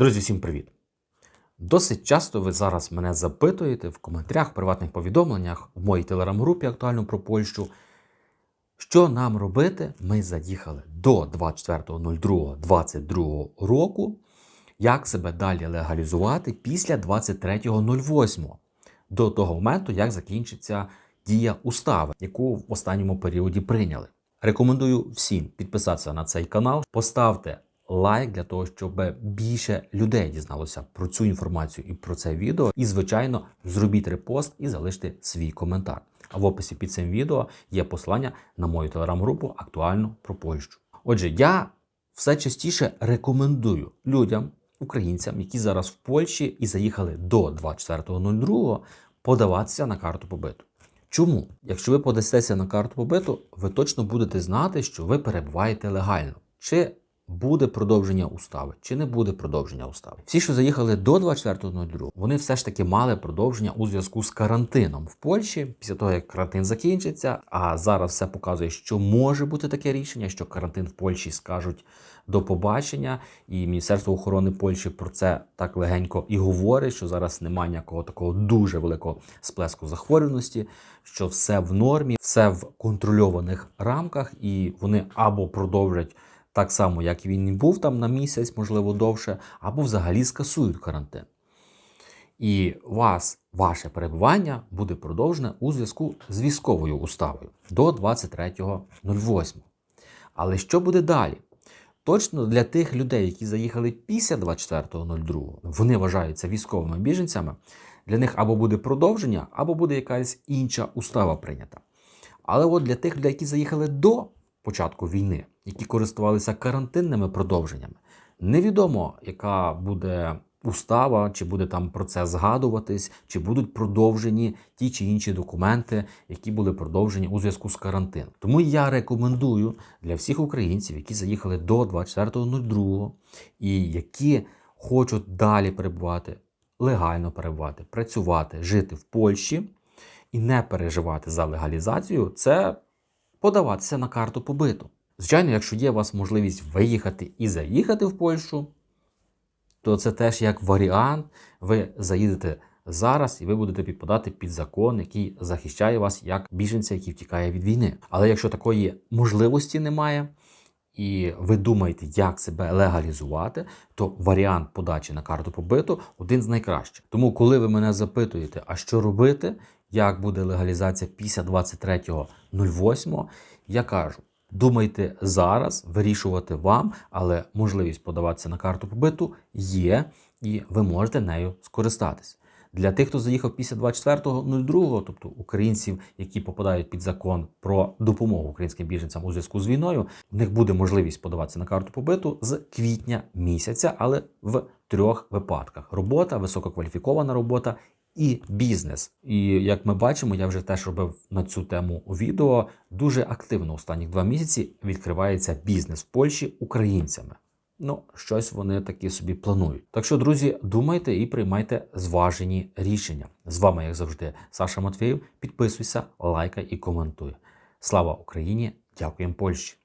Друзі, всім привіт! Досить часто ви зараз мене запитуєте в коментарях, в приватних повідомленнях в моїй телеграм-групі актуально про Польщу. Що нам робити? Ми заїхали до 24.02.22 року. Як себе далі легалізувати після 23.08, до того моменту, як закінчиться дія устави, яку в останньому періоді прийняли. Рекомендую всім підписатися на цей канал, поставте лайк для того, щоб більше людей дізналося про цю інформацію і про це відео. І, звичайно, зробіть репост і залиште свій коментар. А в описі під цим відео є посилання на мою телеграм-групу актуально про Польщу. Отже, я все частіше рекомендую людям, українцям, які зараз в Польщі і заїхали до 24.02, подаватися на карту побиту. Чому? Якщо ви подасте на карту побиту, ви точно будете знати, що ви перебуваєте легально. Чи буде продовження устави, чи не буде продовження устави. Всі, що заїхали до 24.02, вони все ж таки мали продовження у зв'язку з карантином в Польщі. Після того, як карантин закінчиться, а зараз все показує, що може бути таке рішення, що карантин в Польщі скажуть до побачення, і Міністерство охорони Польщі про це так легенько і говорить, що зараз немає ніякого такого дуже великого сплеску захворюваності, що все в нормі, все в контрольованих рамках, і вони або продовжать так само, як він був там на місяць, можливо, довше, або взагалі скасують карантин. І вас, ваше перебування буде продовжене у зв'язку з військовою уставою до 23.08. Але що буде далі? Точно для тих людей, які заїхали після 24.02, вони вважаються військовими біженцями. Для них або буде продовження, або буде якась інша устава прийнята. Але от для тих людей, які заїхали до початку війни, які користувалися карантинними продовженнями. Невідомо, яка буде устава, чи буде там про це згадуватись, чи будуть продовжені ті чи інші документи, які були продовжені у зв'язку з карантином. Тому я рекомендую для всіх українців, які заїхали до 24.02 і які хочуть далі перебувати, легально перебувати, працювати, жити в Польщі і не переживати за легалізацію, це подаватися на карту побиту. Звичайно, якщо є у вас можливість виїхати і заїхати в Польщу, то це теж як варіант. Ви заїдете зараз і ви будете підпадати під закон, який захищає вас як біженця, який втікає від війни. Але якщо такої можливості немає, і ви думаєте, як себе легалізувати, то варіант подачі на карту побиту один з найкращих. Тому, коли ви мене запитуєте, а що робити, як буде легалізація після 23.08, я кажу. Думайте зараз, вирішувати вам, але можливість подаватися на карту побиту є, і ви можете нею скористатись. Для тих, хто заїхав після 24.02, тобто українців, які попадають під закон про допомогу українським біженцям у зв'язку з війною, в них буде можливість подаватися на карту побиту з квітня місяця, але в трьох випадках: робота, висококваліфікована робота і бізнес. І як ми бачимо, я вже теж робив на цю тему відео. Дуже активно останні два місяці відкривається бізнес в Польщі українцями. Ну, щось вони такі собі планують. Так що, друзі, думайте і приймайте зважені рішення. З вами, як завжди, Саша Матвєєв. Підписуйся, лайкай і коментуй. Слава Україні! Дякуємо Польщі!